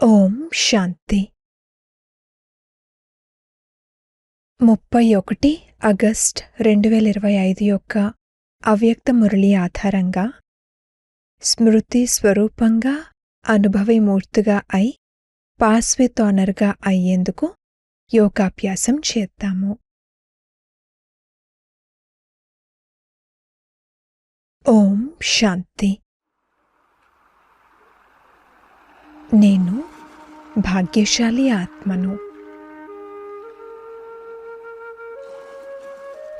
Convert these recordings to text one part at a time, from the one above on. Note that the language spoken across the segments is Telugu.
ఓం శాంతి. ముప్పై ఒకటి ఆగస్ట్ రెండు వేల ఇరవై ఐదు యొక్క అవ్యక్త మురళి ఆధారంగా స్మృతి స్వరూపంగా అనుభవీమూర్తిగా అయి పాస్ విత్ అయ్యేందుకు యోగాభ్యాసం చేద్దాము. ఓం శాంతి. నేను భాగ్యశాలి ఆత్మను.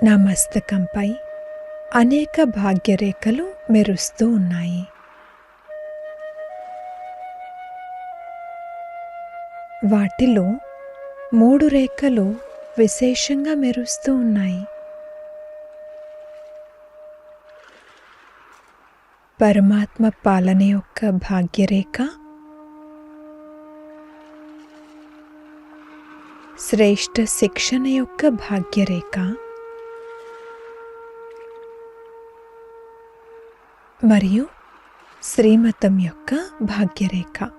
నా మస్తకంపై అనేక భాగ్యరేఖలు మెరుస్తూ ఉన్నాయి. వాటిలో మూడు రేఖలు విశేషంగా మెరుస్తూ ఉన్నాయి. పరమాత్మ పాలన యొక్క భాగ్యరేఖ శ్రేష్ఠ శిక్షణ యొక్క భాగ్యరేఖ. మరియు శ్రీమతం యొక్క భాగ్యరేఖ.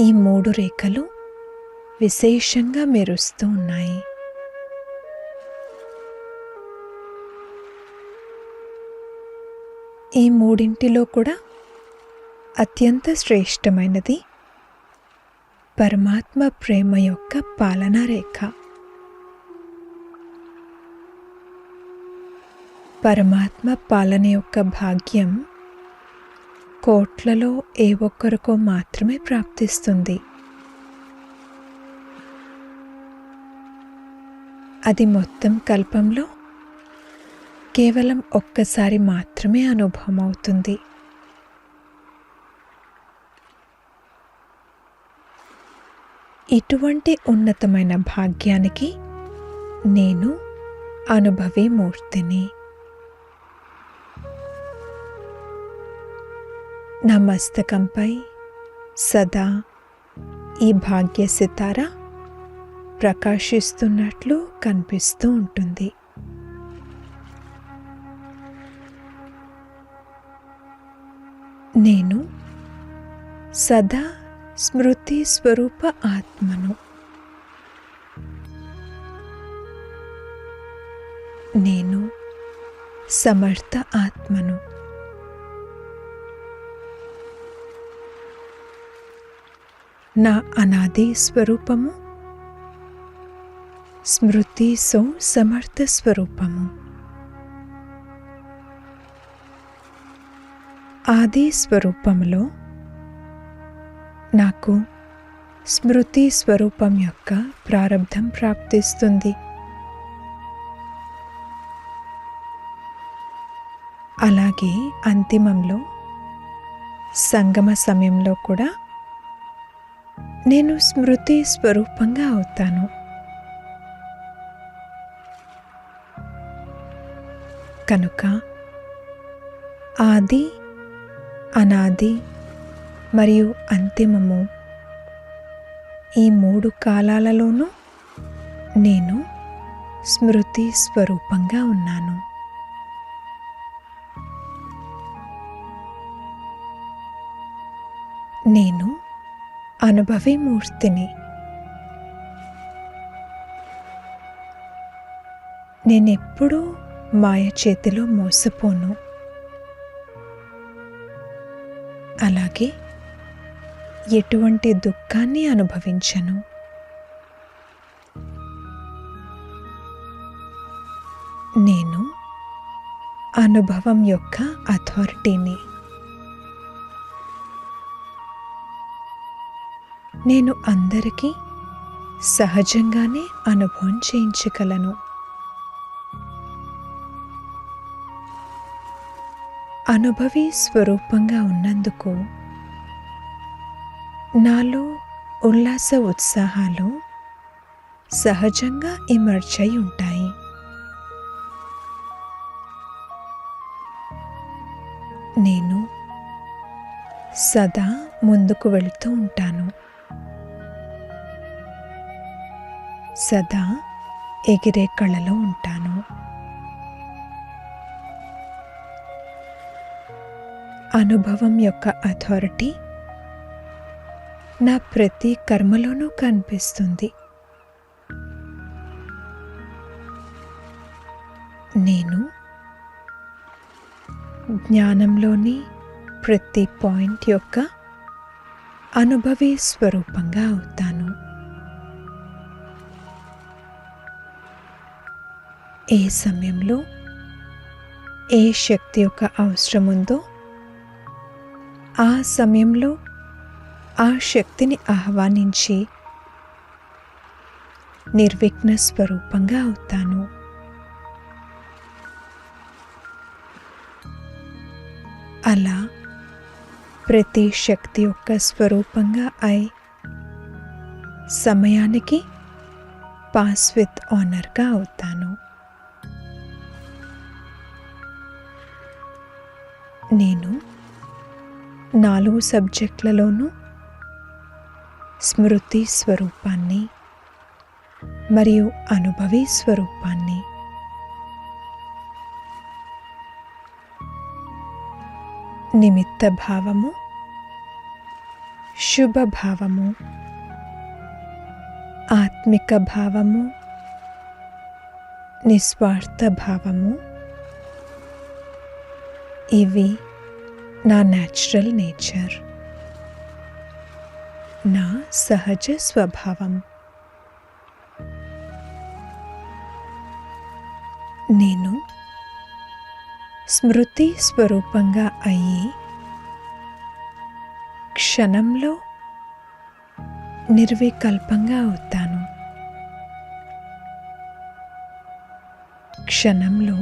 ఈ మూడు రేఖలు విశేషంగా మెరుస్తూ ఉన్నాయి. ఈ మూడింటిలో కూడా అత్యంత శ్రేష్టమైనది పరమాత్మ ప్రేమ యొక్క పాలనా రేఖ. పరమాత్మ పాలన యొక్క భాగ్యం కోట్లలో ఏ ఒక్కరికో మాత్రమే ప్రాప్తిస్తుంది. అది మొత్తం కల్పంలో కేవలం ఒక్కసారి మాత్రమే అనుభవం అవుతుంది ఇటువంటి ఉన్నతమైన భాగ్యానికి నేను అనుభవీ మూర్తిని. నా మస్తకంపై సదా ఈ భాగ్య సితార ప్రకాశిస్తున్నట్లు కనిపిస్తూ ఉంటుంది. నేను సదా స్మృతి స్వరూప ఆత్మను. నేను సమర్థ ఆత్మను. నా అనాది స్వరూపము స్మృతి సో సమర్థ స్వరూపము. ఆది స్వరూపంలో నాకు స్మృతి స్వరూపం యొక్క ప్రారంధం ప్రాప్తిస్తుంది. అలాగే అంతిమంలో సంగమ సమయంలో కూడా నేను స్మృతి స్వరూపంగా అవుతాను. కనుక ఆది అనాది మరియు అంతిమము. ఈ మూడు కాలాలలోనూ నేను స్మృతి స్వరూపంగా ఉన్నాను. నేను అనుభవీ మూర్తిని. నేనెప్పుడూ మాయ చేతిలో మోసపోను. అలాగే ఎటువంటి దుఃఖాన్ని అనుభవించను. నేను అనుభవం యొక్క అథారిటీని. నేను అందరికీ సహజంగానే అనుభవం చేయించగలను. అనుభవి స్వరూపంగా ఉన్నందుకు నాలో ఉల్లాస ఉత్సాహాలు సహజంగా ఇమర్చ్ అయి ఉంటాయి. నేను సదా ముందుకు వెళుతూ ఉంటాను. సదా ఎగిరే కళలో ఉంటాను. అనుభవం యొక్క అథారిటీ నా ప్రతి కర్మలోనూ కనిపిస్తుంది. నేను జ్ఞానంలోని ప్రతి పాయింట్ యొక్క అనుభవీ స్వరూపంగా అవుతాను. ఏ సమయంలో ఏ శక్తి యొక్క అవసరం ఉందో ఆ సమయంలో ఆ శక్తిని ఆహ్వానించి నిర్విఘ్న స్వరూపంగా అవుతాను. అలా ప్రతి శక్తి యొక్క స్వరూపంగా అయి సమయానికి పాస్ విత్ ఆనర్గా అవుతాను. నేను నాలుగు సబ్జెక్టులలోనూ స్మృతి స్వరూపాన్ని మరియు అనుభవి స్వరూపాన్ని. నిమిత్త భావము శుభ భావము ఆత్మిక భావము నిస్వార్థ భావము ఇవి నా న్యాచురల్ నేచర్ నా సహజ స్వభావం. నేను స్మృతి స్వరూపంగా అయ్యి క్షణంలో నిర్వికల్పంగా అవుతాను. క్షణంలో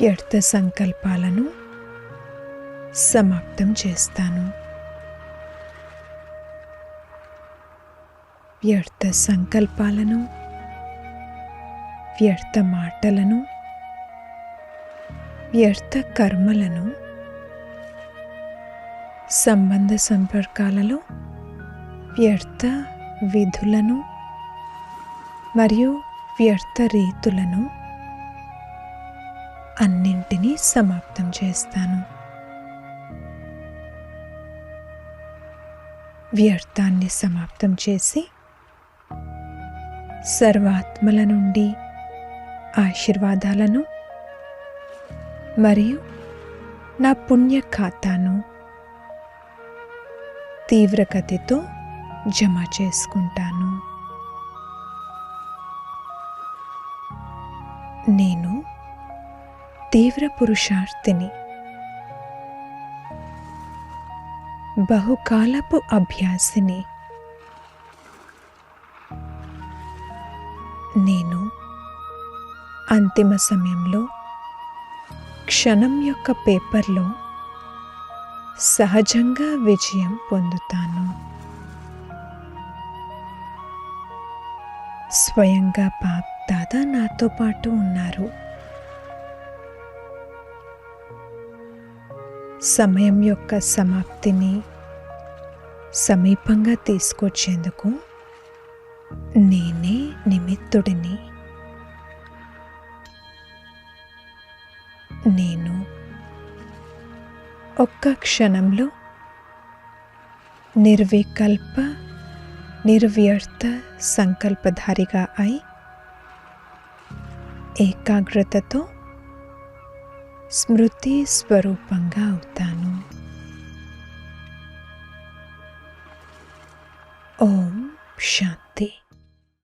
వ్యర్థ సంకల్పాలను సమాప్తం చేస్తాను. వ్యర్థ సంకల్పాలను వ్యర్థ మాటలను వ్యర్థ కర్మలను సంబంధ సంపర్కాలలో వ్యర్థ విధులను మరియు వ్యర్థ రీతులను అన్నింటినీ సమాప్తం చేస్తాను. వ్యర్థాన్ని సమాప్తం చేసి సర్వాత్మల నుండి ఆశీర్వాదాలను మరియు నా పుణ్య ఖాతాను తీవ్రగతితో జమ చేసుకుంటాను. నేను తీవ్ర పురుషార్థిని. బహుకాలపు అభ్యాసిని నేను అంతిమ సమయంలో క్షణం యొక్క పేపర్లో సహజంగా విజయం పొందుతాను. స్వయంగా బాప్ దాదా నాతో పాటు ఉన్నారు. సమయం యొక్క సమాప్తిని సమీపంగా తీసుకొచ్చేందుకు నేను నిమిత్తుడిని నేను ఒక్క క్షణంలో నిర్వికల్ప నిర్వ్యర్థ సంకల్పధారిగా అయి ఏకాగ్రతతో స్మృతి స్వరూపంగా అవుతాను. ఓం శాంతి.